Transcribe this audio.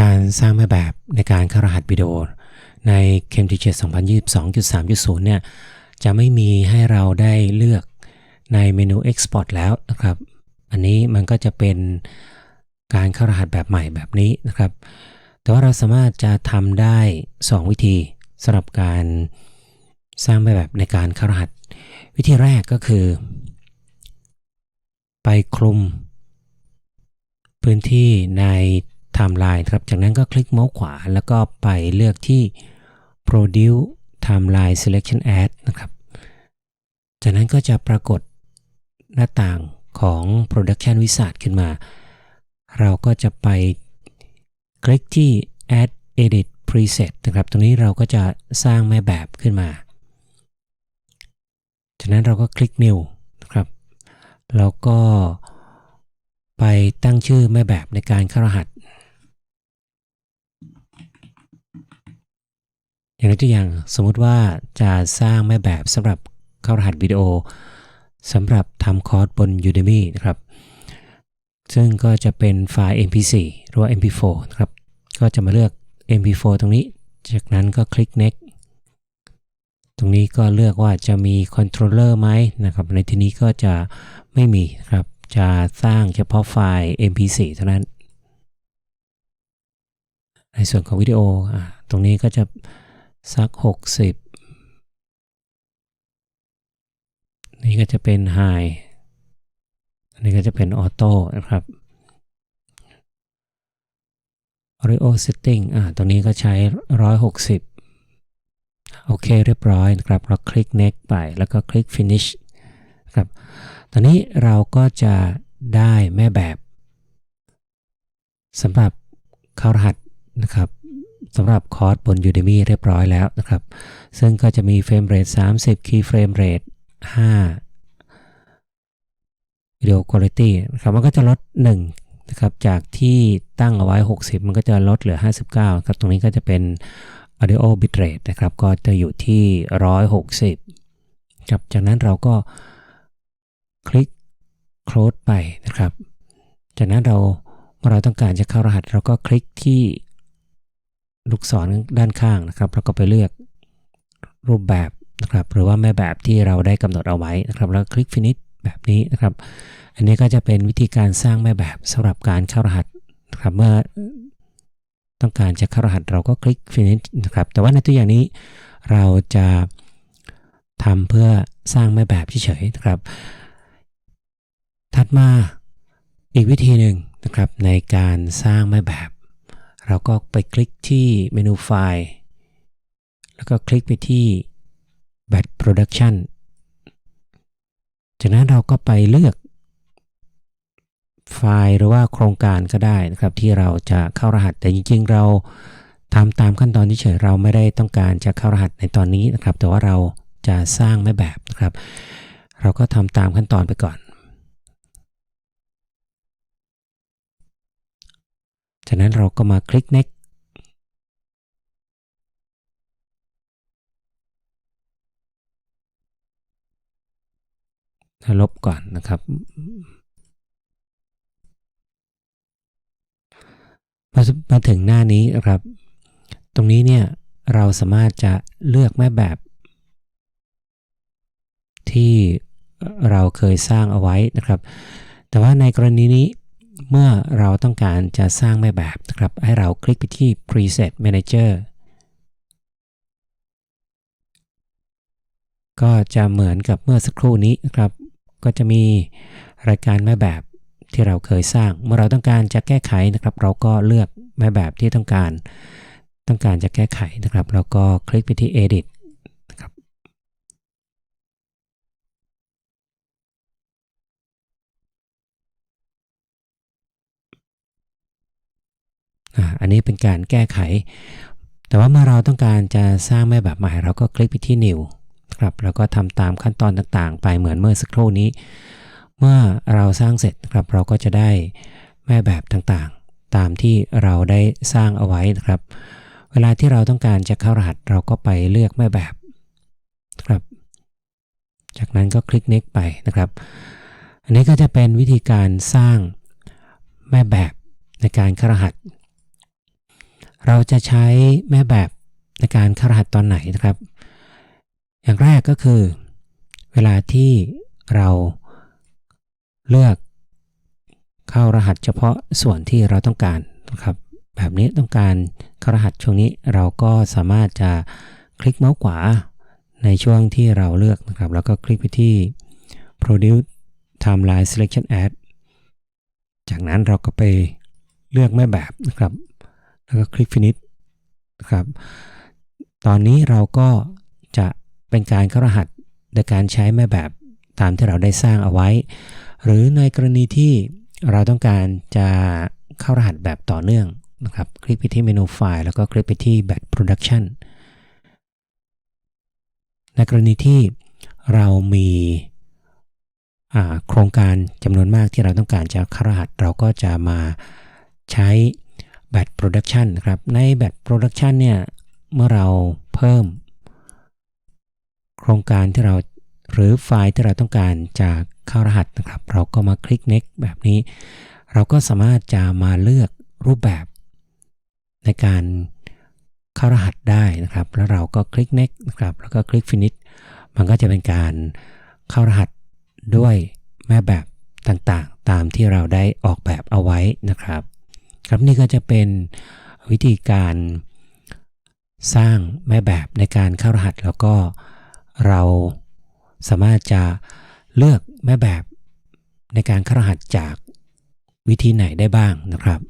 การสร้างแม่แบบในการเข้ารหัสวิดีโอใน Cambridge 2022.3.0 เนี่ยจะไม่มีให้เราได้เลือกในเมนู Export แล้วนะครับ อันนี้มันก็จะเป็นการเข้ารหัสแบบใหม่แบบนี้นะครับ แต่ว่าเราสามารถจะทำได้ 2 วิธีสำหรับการสร้างแบบในการเข้ารหัส วิธีแรกก็คือ ไปคลุมพื้นที่ใน ไทม์ไลน์ครับ จากนั้นก็คลิกเมาส์ขวา แล้วก็ไปเลือกที่ produce timeline selection add นะครับ จากนั้นก็จะปรากฏหน้าต่างของ production wizard ขึ้นมา เราก็จะไปคลิกที่ add edit preset นะครับ ตรงนี้เราก็จะสร้างแม่แบบขึ้นมา จากนั้นเราก็คลิก new นะครับ แล้วก็ไปตั้งชื่อแม่แบบในการเข้ารหัส อย่างตัวอย่างสมมุติว่าจะสร้างแม่แบบสำหรับเข้ารหัสวิดีโอสำหรับทำคอร์สบน Udemy นะครับ ซึ่งก็จะเป็นไฟล์ mp4 หรือว่า mp4 นะครับ ก็จะมาเลือก mp4 ตรงนี้ จากนั้นก็คลิก next ตรงนี้ก็เลือกว่าจะมีคอนโทรลเลอร์ไหมนะครับ ในที่นี้ก็จะไม่มีครับ จะสร้างเฉพาะไฟล์ mp4 เท่านั้น ในส่วนของวิดีโอตรงนี้ก็จะ สัก 60 นี่ก็จะเป็น High อันนี้ก็จะเป็นออโต้นะครับ Audio Setting อ่าตรงนี้ก็ใช้ 160 โอเคเรียบร้อยนะครับ เราคลิก Next ไป แล้วก็คลิก Finish ครับ ตอนนี้เราก็จะได้แม่แบบสำหรับเข้ารหัสนะครับ สำหรับคอร์สบน Udemy เรียบร้อยแล้วนะครับ ซึ่งก็จะมีเฟรมเรท30 Key Frame Rate 5 Video Quality นะครับมันก็จะลด 1 นะครับ จากที่ตั้งเอาไว้ 60 มันก็จะลดเหลือ 59 ครับ ตรงนี้ก็จะเป็น Audio Bitrate นะครับ ก็จะอยู่ที่ 160 ครับ จากนั้นเราก็คลิก Close ไปนะครับ จากนั้นเราเมื่อเราต้องการจะเข้ารหัสเราก็คลิกที่ ลูกศรด้านข้างนะครับแล้วก็ไปเลือกรูปแบบนะครับหรือว่าแม่แบบที่เราได้กำหนดเอาไว้นะครับแล้วคลิก finish แบบนี้นะครับ อันนี้ก็จะเป็นวิธีการสร้างแม่แบบสำหรับการเข้ารหัสนะครับเมื่อต้องการจะเข้ารหัสเราก็คลิก finish นะครับแต่ว่าในตัวอย่างนี้เราจะทำเพื่อสร้างแม่แบบเฉยๆนะครับ ถัดมาอีกวิธีหนึ่งนะครับในการสร้างแม่แบบ เราก็ไปคลิกที่เมนูไฟล์ แล้วก็คลิกไปที่ Batch Production จากนั้นเราก็ไปเลือก ไฟล์หรือว่าโครงการก็ได้นะครับ ที่เราจะเข้ารหัสแต่จริงๆ เราทำตามขั้นตอนที่เฉยเราไม่ได้ต้องการจะเข้ารหัสในตอนนี้นะครับ แต่ว่าเราจะสร้างแม่แบบนะครับ เราก็ทำตามขั้นตอนไปก่อน จากนั้นเราก็มาคลิก next ลบก่อนนะครับ มามาถึงหน้านี้นะครับ ตรงนี้เนี่ยเราสามารถจะเลือกแม่แบบ ที่เราเคยสร้างเอาไว้นะครับ แต่ว่าในกรณีนี้ เมื่อเราต้องการจะสร้างแม่แบบนะครับ ให้เราคลิกไปที่ preset manager ก็จะเหมือนกับเมื่อสักครู่นี้นะครับ ก็จะมีรายการแม่แบบที่เราเคยสร้าง เมื่อเราต้องการจะแก้ไขนะครับ เราก็เลือกแม่แบบที่ต้องการ ต้องการจะแก้ไขนะครับแล้วก็คลิกไปที่ edit อันนี้เป็นการแก้ไข แต่ว่าเมื่อเราต้องการจะสร้างแม่แบบใหม่ เราก็คลิกไปที่ new ครับแล้วก็ทำตามขั้นตอนต่างๆ ไปเหมือนเมื่อสักครู่นี้ เมื่อเราสร้างเสร็จครับเราก็จะได้แม่แบบต่างๆ ตามที่เราได้สร้างเอาไว้นะครับ เวลาที่เราต้องการจะเข้ารหัสเราก็ไปเลือกแม่แบบครับ จากนั้นก็คลิก next ไปนะครับ อันนี้ก็จะเป็นวิธีการสร้างแม่แบบในการเข้ารหัส เราจะใช้แม่แบบในการเข้ารหัสตอนไหนนะครับ อย่างแรกก็คือ เวลาที่เราเลือกเข้ารหัสเฉพาะส่วนที่เราต้องการนะครับ แบบนี้ต้องการเข้ารหัสช่วงนี้เราก็สามารถจะคลิกเมาส์ขวาในช่วงที่เราเลือกนะครับ แล้วก็คลิกไปที่ produce timeline selection add จากนั้นเราก็ไปเลือกแม่แบบนะครับ แล้วก็คลิก finish นะครับ ตอนนี้เราก็จะเป็นการเข้ารหัสโดยการใช้แม่แบบตามที่เราได้สร้างเอาไว้ หรือในกรณีที่เราต้องการจะเข้ารหัสแบบต่อเนื่องนะครับ คลิกไปที่เมนูไฟล์แล้วก็คลิกไปที่ Batch Production ในกรณีที่เรามีโครงการจำนวนมากที่เราต้องการจะเข้ารหัส เราก็จะมาใช้ Batch Production นะครับใน Batch Production เนี่ยเมื่อเราเพิ่ม โครงการที่เราหรือไฟล์ที่เราต้องการจะเข้ารหัสนะครับ เราก็มาคลิก next แบบนี้ เราก็สามารถจะมาเลือกรูปแบบในการเข้ารหัสได้นะครับ แล้วเราก็คลิก next นะครับ แล้วก็คลิก finish มันก็จะเป็นการเข้ารหัสด้วยแม่แบบต่างๆ ตามที่เราได้ออกแบบเอาไว้นะครับ ครับนี่ก็จะเป็นวิธีการสร้างแม่แบบในการเข้ารหัส แล้วก็เราสามารถจะเลือกแม่แบบในการเข้ารหัสจากวิธีไหนได้บ้างนะครับ